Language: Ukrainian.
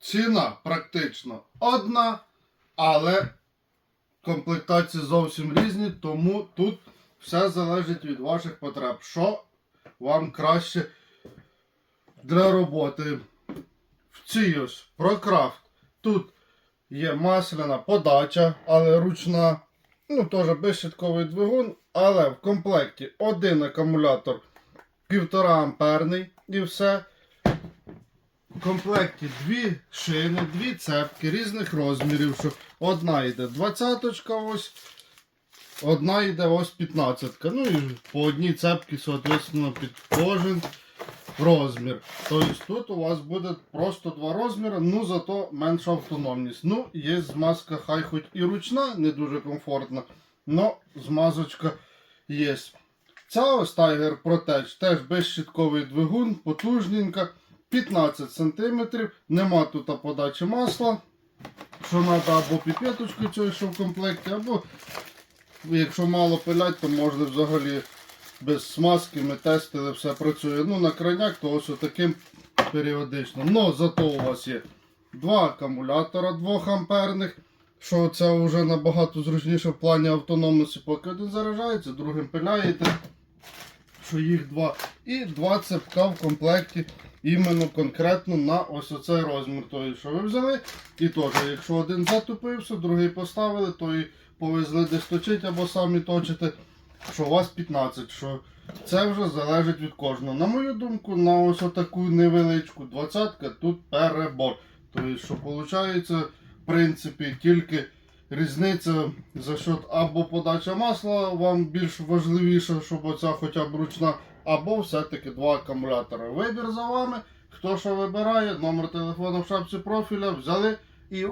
ціна практично одна, але комплектації зовсім різні, тому тут все залежить від ваших потреб. Що вам краще для роботи. В цій ось ProCraft тут є масляна подача, але ручна, ну теж безщитковий двигун, але в комплекті один акумулятор 1,5 амперний і все. В комплекті дві шини, дві цепки різних розмірів. Що одна йде 20 ось, одна йде ось 15 Ну і по одній цепці, соответственно, під кожен розмір. Тобто тут у вас буде просто два розміри, ну зато менша автономність. Ну, є змазка, хай хоч і ручна, не дуже комфортна, але змазочка є. Ця ось Tiger Protect теж безщитковий двигун, потужненька, 15 см, нема тут подачі масла. Що треба або піпеточку цю, що в комплекті, або якщо мало пилять, то можна взагалі без смазки ми тестили, все працює. Ну, на крайняк, то ось таким періодично. Ну, зато у вас є два акумулятора 2 амперних. Що це вже набагато зручніше в плані автономності, поки один заряджається, другим пиляєте, що їх два. І два цепка в комплекті іменно конкретно на ось оцей розмір. Той, що ви взяли. І теж, якщо один затупився, другий поставили, то і повезли десь точить або самі точите що у вас 15, що це вже залежить від кожного. На мою думку, на ось таку невеличку двадцятка тут перебор. Тобто, що виходить, в принципі, тільки різниця за счет або подача масла вам більш важливіша, щоб оця хоча б ручна, або все-таки два акумулятори. Вибір за вами. Хто що вибирає, номер телефону в шапці профіля взяли і